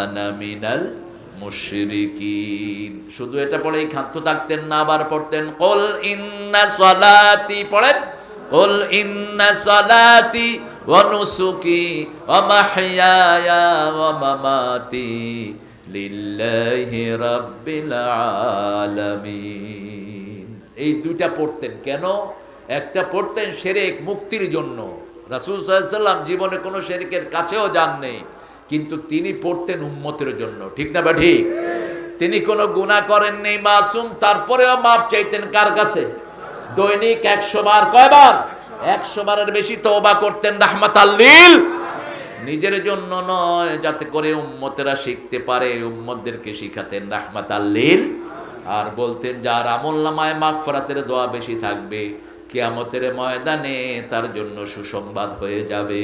আনা মিনাল মুশরিকিন। শুধু এটা পড়েই ক্ষান্ত থাকতেন, না আবার পড়তেন, কল ইন্না সলাতি পড়েন, কল ইন্না সলাতি মাহইয়ায়া ওয়া মামাতি লিল্লাহি রাব্বিল আলামিন। এই দুইটা পড়তেন কেন? একটা পড়তেন শেরেক মুক্তির জন্য। রাসূল সাল্লাম জীবনে কোনো শেরেকের কাছেও যান নেই কিন্তু তিনি পড়তেন উম্মতের জন্য। ঠিক না বা ঠিক তিনি কোনো গুণা করেননি মাসুম তারপরেও মাপ চাইতেন কার কাছে? দৈনিক একশো বার, কয়বার? একশো বারের বেশি তওবা করতেন রাহমাত আল্লিল নিজের জন্য নয়, যাতে করে উম্মতেরা শিখতে পারে, উম্মতদেরকে শিখাতেন রাহমাত আল্লিল আর বলতেন, যার আমল নামায় মাগফিরাতের দোয়া বেশি থাকবে, কেয়ামতের ময়দানে তার জন্য সুসংবাদ হয়ে যাবে।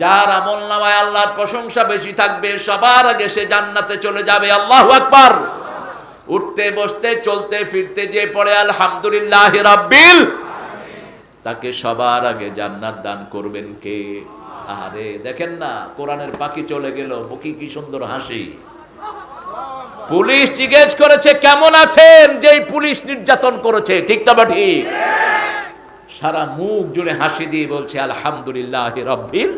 যার আমল নামায় আল্লাহর প্রশংসা বেশি থাকবে, সবার আগে সে জান্নাতে চলে যাবে। আল্লাহ আকবার। উঠতে, বসতে, চলতে, ফিরতে যে পড়ে, আলহামদুলিল্লাহ রাব্বিল তাকে সবার আগে জান্নাত দান করবেন কে? আরে, দেখেন না, কোরআনের পাখি চলে গেল বুকি কি সুন্দর হাসি। পুলিশ জিজ্ঞেস করেছে, কেমন আছেন? যেই পুলিশ নির্যাতন করেছে, ঠিক না বা ঠিক? সারা মুখ জুড়ে হাসি দিয়ে বলছে, আলহামদুলিল্লাহ রব্বিল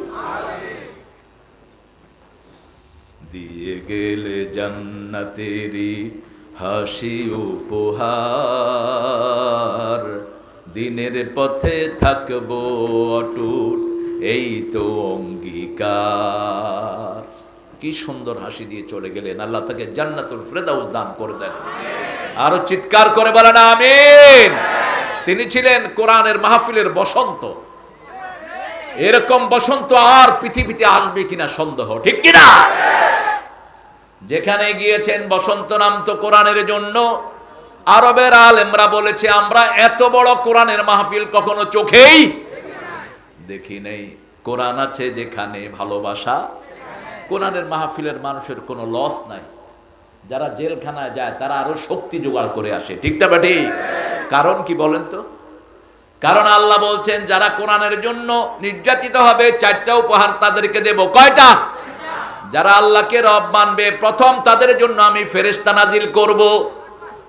গেলে জান্নাতেরি হাসি উপহার। দিনের পথে থাকব অটুট, এই তো অঙ্গীকার। কি সুন্দর হাসি দিয়ে চলে গেলেন। আল্লাহ তাকে জান্নাতুল ফ্রেদাউস দান করে দেন। আরও চিৎকার করে বলেন, আমিন। তিনি ছিলেন কোরআনের মাহফিলের বসন্ত। এরকম বসন্ত আর পৃথিবীতে আসবে কিনা সন্দেহ, ঠিক কিনা? যেখানে গিয়েছেন বসন্ত নাম তো কোরআনের জন্য। আরবের আলেমরা বলেছে, আমরা এত বড় কোরআনের মাহফিল কখনো চোখেই দেখি নেই। কোরআন আছে যেখানে ভালোবাসা, কোরআনের মাহফিলের মানুষের কোনো লস নাই। যারা জেলখানায় যায়, তারা আরও শক্তি জোগাড় করে আসে। ঠিক না বেটি কারণ কি বলেন তো? কারণ আল্লাহ বলছেন, যারা কোরআনের জন্য নির্যাতিত হবে, চারটা উপহার তাদেরকে দেব। কয়টা? যারা আল্লাহকে রব মানবে, প্রথম তাদের জন্য আমি ফেরেশতা নাজিল করব।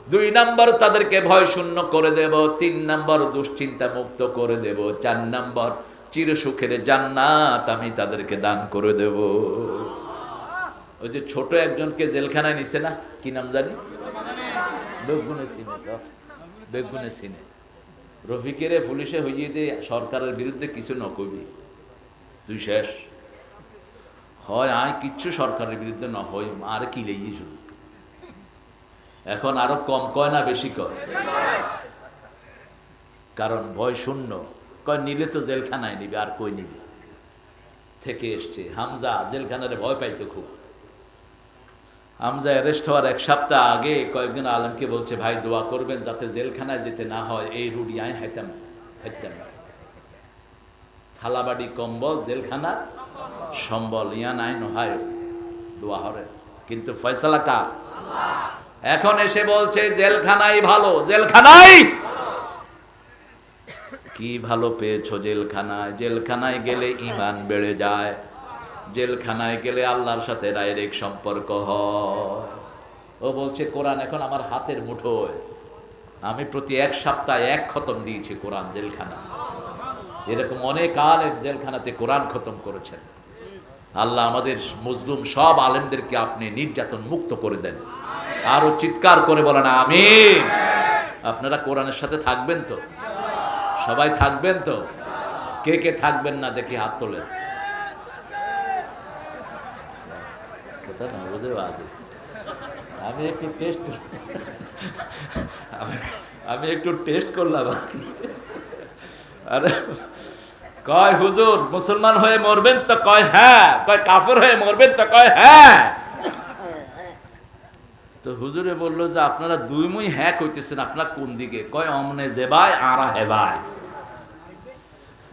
দুই নম্বর তাদেরকে ভয় শূন্য করে দেব, তিন নম্বর দুশ্চিন্তা মুক্ত করে দেব, চার নম্বর চিরসুখের জান্নাত আমি তাদেরকে দান করে দেব। ওই যে ছোট একজনকে জেলখানায় নিছে না? কি নাম জানি? বেগুনে সিনে বেগুনে সিনে। রফিকেরে পুলিশে হইয়ে দিয়ে সরকারের বিরুদ্ধে কিছু নকবি। তুই শেষ। হয় আয় কিচ্ছু সরকারের বিরুদ্ধে ন হই আর কি লেগিয়ে শুধু। এখন আরও কম কয় না বেশি কয়। কারণ ভয় শূন্য। কয়, নিলে তো জেলখানায় নিবে, আর কই নিবে? থেকে এসছে। হামজা জেলখানারে ভয় পাইতো খুব। হামজা অ্যারেস্ট হওয়ার এক সপ্তাহ আগে কয়েকজন আলমকে বলছে, ভাই, দোয়া করবেন যাতে জেলখানায় যেতে না হয়, এই রুডি আয় হাইতাম হাইতাম থালাবাড়ি কম্বল, জেলখানার সম্বল, ইয়া নাই নহায় দোয়া হরে কিন্তু ফয়সালা কা এখন এসে বলছে, জেলখানাই ভালো। জেলখানাই? কি ভালো পেয়েছ জেলখানায়? জেলখানায় গেলে ইমান বেড়ে যায়। জেলখানায় গেলে আল্লাহর সাথে ডাইরেক্ট সম্পর্ক হয়। ও বলছে, কোরআন এখন আমার হাতের মুঠোয়। আমি প্রতি এক সপ্তাহে এক খতম দিয়েছি কোরআন জেলখানা। এরকম অনেক আলেম জেলখানাতে কোরআন খতম করেছেন। আল্লাহ আমাদের মজলুম সব আলেমদেরকে আপনি নির্যাতন মুক্ত করে দেন। আরও চিৎকার করে বলেন আমি আপনারা কোরআনের সাথে থাকবেন তো? সবাই থাকবেন তো? কে কে থাকবেন না দেখি হাত তোলেন। আমি একটু টেস্ট আমি একটু টেস্ট করলাম। আরে কয় হুজুর, মুসলমান হয়ে মরবেন তো কয় হ্যাঁ কয় কাফের হয়ে মরবেন তো কয় হ্যাঁ। তো হুজুরে বলল যে আপনারা দুই মুই হ্যাঁ কইতেছেন আপনার কোন দিকে? কয়, অমনে জেবাই, আরা হেবাই।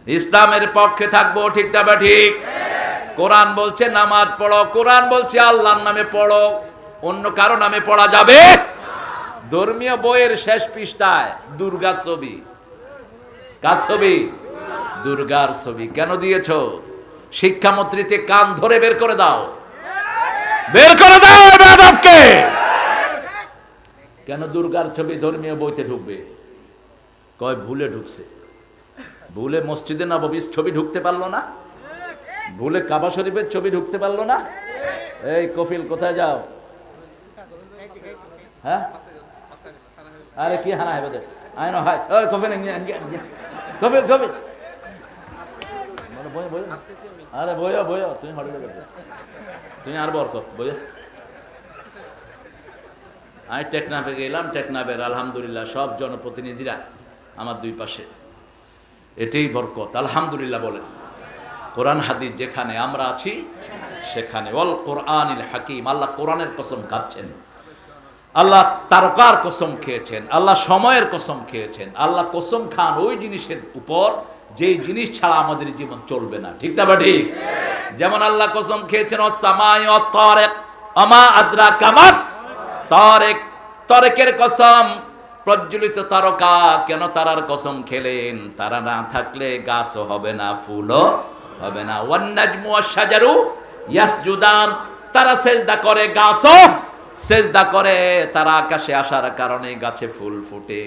ইসলামের পক্ষে থাকব ঠিকটা বা ঠিক? কোরআন বলছে নামাজ পড়ো, কোরআন বলছে আল্লাহর নামে পড়ো, অন্য কারও নামে পড়া যাবে? ধর্মীয় বইয়ের শেষ পৃষ্ঠায় দুর্গা ছবি। কার ছবি? দুর্গার ছবি কেন দিয়েছ? শিক্ষামন্ত্রীতে কান ধরে বের করে দাও। বের করে দাও কেন দুর্গার ছবি ধর্মীয় বইতে ঢুকবে? কয় ভুলে ঢুকছে। ভুলে মসজিদে নববীর ছবি ঢুকতে পারল না? ভুলে কাবা শরীফের ছবি ঢুকতে পারল না? এই কফিল কোথায় যাও? হ্যাঁ? আরে কি হানা হবে নো হাই কফিল কফিল কফিল। আরে বইও বইও তুমি হটে যাবে তুমি আর বরকত বইও আমি টেকনাফে গেলাম টেকনাফের আলহামদুলিল্লাহ সব জনপ্রতিনিধিরা আমার দুই পাশে। এটাই বরকত আলহামদুলিল্লাহ বলেন। কোরআন হাদিস যেখানে আমরা আছি সেখানে। অল কোরআনিল হাকিম আল্লাহ কোরআনের কসম খাচ্ছেন। আল্লাহ তারকার কসম খেয়েছেন আল্লাহ সময়ের কসম খেয়েছেন। আল্লাহ কসম খান ওই জিনিসের উপর যেই জিনিস ছাড়া আমাদের জীবন চলবে না। ঠিক না ঠিক? যেমন আল্লাহ কসম খেয়েছেন আমা আদ্রা কসম, প্রজ্বলিত তারকা কেন তারার কসম খেলেন? তারা না থাকলে গাছও হবে না, ফুলও হবে না। সাজারু ইয়াসজুদান, তারা সেজদা করে, গাছও সেজদা করে। তারা আকাশে আসার কারণে গাছে ফুল ফুটে।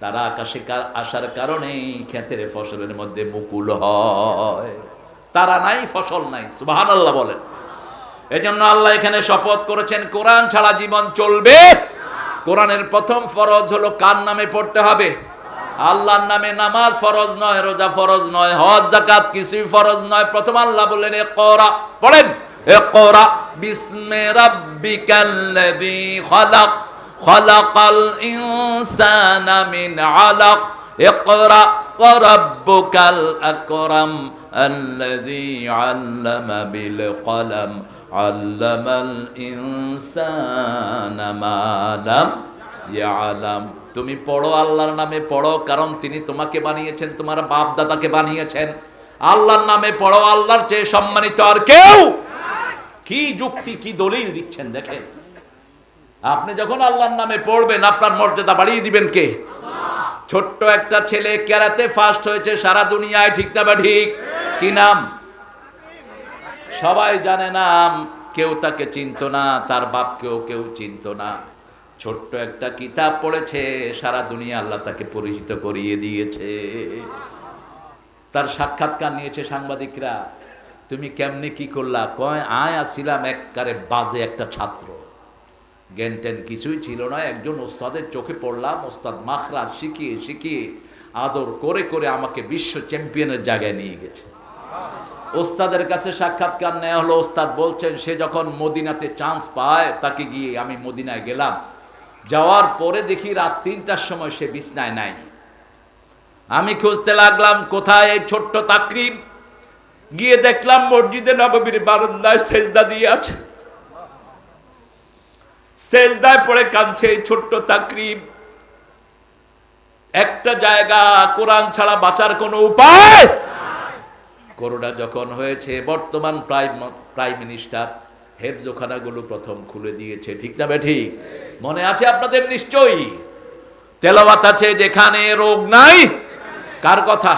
তারা আকাশে আসার কারণে ক্ষেতের ফসলের মধ্যে মুকুল হয়। তারা নাই, ফসল নাই, সুবহানাল্লাহ বলেন। এজন্য আল্লাহ এখানে শপথ করেছেন, কোরআন ছাড়া জীবন চলবে। কোরআনের প্রথম ফরজ হলো কার নামে পড়তে হবে? আল্লাহর নামে নামাজ ফরজ নয়, রোজা ফরজ নয়, হজ জাকাত কিছুই ফরজ নয়। প্রথম আল্লাহ বললেন এ করা পড়েন এ করা বিস্মে রাব্বিকাল্লাযী খালাক। খালাকাল ইনসানা মিন আলাক اقرأ وربك الأكرم الذي علم بالقلم علم الإنسان ما لم يعلم তুমি পড়ো আল্লাহর নামে পড়ো কারণ তিনি তোমাকে বানিয়েছেন তোমার বাপ দাদাকে বানিয়েছেন আল্লাহর নামে পড়ো আল্লাহর চেয়ে সম্মানিত আর কেউ কি যুক্তি কি দলিল দিচ্ছেন দেখেন আপনি যখন আল্লাহর নামে পড়বেন, আপনার মর্যাদা বাড়িয়ে দিবেন কে? ছোট্ট একটা ছেলে ক্যারাতে ফার্স্ট হয়েছে, সারা দুনিয়ায় ঠিক না বা ঠিক? কি নাম? সবাই জানে নাম কেউ তাকে চিনত না, তার বাপকেও কেউ চিনত না। ছোট্ট একটা কিতাব পড়েছে, সারা দুনিয়া আল্লাহ তাকে পরিচিত করিয়ে দিয়েছে। তার সাক্ষাৎকার নিয়েছে সাংবাদিকরা, তুমি কেমনে কি করলা? কয়, আয় আসছিলাম এককারে বাজে একটা ছাত্র। জ্ঞান ট্যান কিছুই ছিল না। একজন ওস্তাদের চোখে পড়লাম, ওস্তাদ মাখরাজ শিখিয়ে শিখিয়ে আদর করে করে আমাকে বিশ্ব চ্যাম্পিয়নের জায়গায় নিয়ে গেছে। ওস্তাদের কাছে সাক্ষাৎকার নেওয়া হলো, ওস্তাদ বলছেন, সে যখন মদিনাতে চান্স পায়, তাকে গিয়ে আমি মদিনায় গেলাম। যাওয়ার পরে দেখি রাত তিনটার সময় সে বিছনায় নাই। আমি খুঁজতে লাগলাম, কোথায় এই ছোট্ট তাকরিম গিয়ে দেখলাম মসজিদে নববীর বারান্দায় সেজদা দিয়ে আছে। সেজদায় পড়ে কাঁদছে এই ছোট্ট তাকরিব। একটা জায়গা কোরআন ছাড়া বাঁচার কোনো উপায়? করোনা যখন হয়েছে, বর্তমান প্রাইম প্রাইম মিনিস্টার হেফজোখানাগুলো প্রথম খুলে দিয়েছে, ঠিক না বে ঠিক? মনে আছে আপনাদের নিশ্চয়ই? তেলাওয়াত আছে যেখানে রোগ নাই? কার কথা?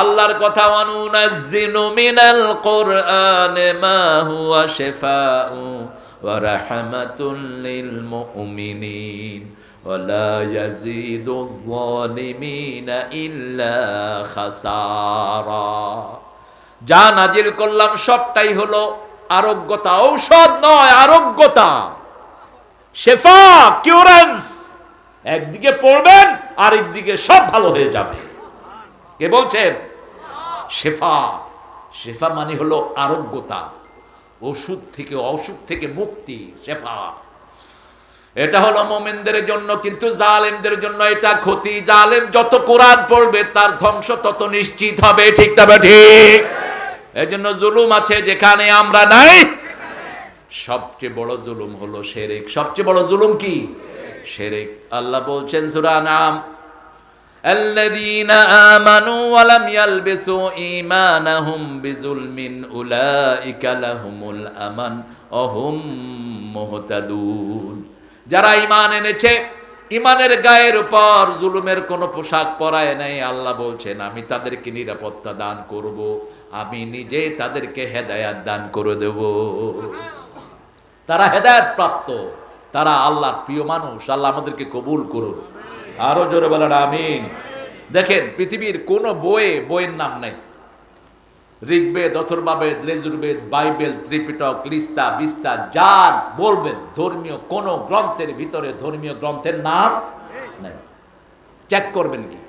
আল্লাহর কথা অনুনাজ্জিনু মিনাল কোরআনে মা হুয়া শিফাউ। লিল মুমিনিন ওয়ালা ইয়াজিদু যালিমিনা ইল্লা খাসারা যা নাজিল করলাম সবটাই হলো আরোগ্যতা, ঔষধ নয়, আরোগ্যতা। শেফা, কিউরেন্স। একদিকে পড়বেন আর একদিকে সব ভালো হয়ে যাবে। কে বলছেন? শেফা। শেফা মানে হলো আরোগ্যতা। ওষুধ থেকে, অসুখ থেকে মুক্তি, শেফা। এটা হলো মোমেনদের জন্য, কিন্তু জালেমদের জন্য এটা ক্ষতি। জালেম যত কোরআন পড়বে, তার ধ্বংস তত নিশ্চিত হবে। ঠিক তবে ঠিক? এই জন্য জুলুম আছে যেখানে আমরা নাই। সবচেয়ে বড় জুলুম হলো শেরেক। সবচেয়ে বড় জুলুম কি? শেরেক। আল্লাহ বলছেন, সূরা নাম الذين آمنوا ولم يلبسوا إيمانهم بظلم أولئك لهم الأمن وهم مهتدون যারা ঈমান এনেছে ইমানের গায়ের উপর জুলুমের কোনো পোশাক পরায় নাই আল্লাহ বলছেন আমি তাদেরকে নিরাপত্তা দান করব আমি নিজে তাদেরকে হেদায়াত দান করে দেব তারা হেদায়ত প্রাপ্ত তারা আল্লাহর প্রিয় মানুষ, আল্লাহ আমাদেরকে কবুল করুন। আরও জোরে বলেন, আমিন। দেখেন, পৃথিবীর কোনো বইয়ে, বইয়ের নাম নেই। ঋগ্বেদ, অথর্বাবেদ, লেজুর্বেদ, বাইবেল, ত্রিপিটক, লিস্তা, বিস্তা, যার বলবেন, ধর্মীয় কোন গ্রন্থের ভিতরে ধর্মীয় গ্রন্থের নাম নেই। চেক করবেন কি?